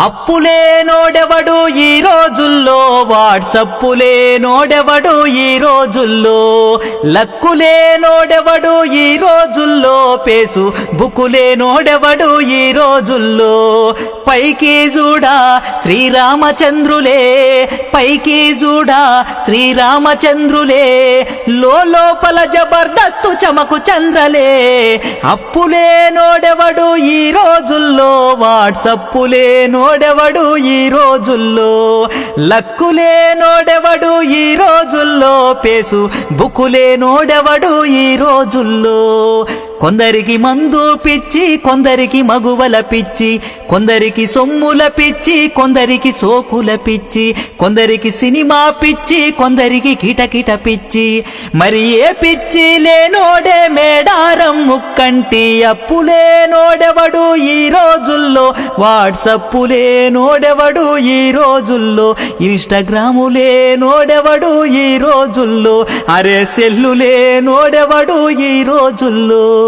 అప్పులే నోడెవడు ఈ రోజుల్లో? వాట్సప్పులే నోడెవడు ఈ రోజుల్లో? లక్కులే నోడెవడు ఈ రోజుల్లో? పేసు బుక్కులే నోడెవడు ఈ రోజుల్లో? పైకి చూడా శ్రీరామచంద్రులే పైకి చూడా శ్రీరామచంద్రులే లోపల జబర్దస్తు చమకు చంద్రలే. అప్పులే నోడెవడు ఈ రోజుల్లో వాట్సప్పులే నోడెవడు ఈ రోజుల్లో. లక్కులే నోడెవడు ఈ రోజుల్లో పేసు బుక్కులే నోడెవడు ఈ రోజుల్లో. కొందరికి మందు పిచ్చి కొందరికి మగువల పిచ్చి కొందరికి సొమ్ముల పిచ్చి కొందరికి సోకుల పిచ్చి కొందరికి సినిమా పిచ్చి కొందరికి కిటకిట పిచ్చి. మరి ఏ పిచ్చి లేనోడే మేడారం ముక్కంటి అప్పులే నోడెవడు ఈ రోజుల్లో? వాట్సప్పులే నోడెవడు ఈ రోజుల్లో? ఇన్స్టాగ్రాములే నోడెవడు ఈ రోజుల్లో? అరే సెల్లులే నోడెవడు ఈ రోజుల్లో?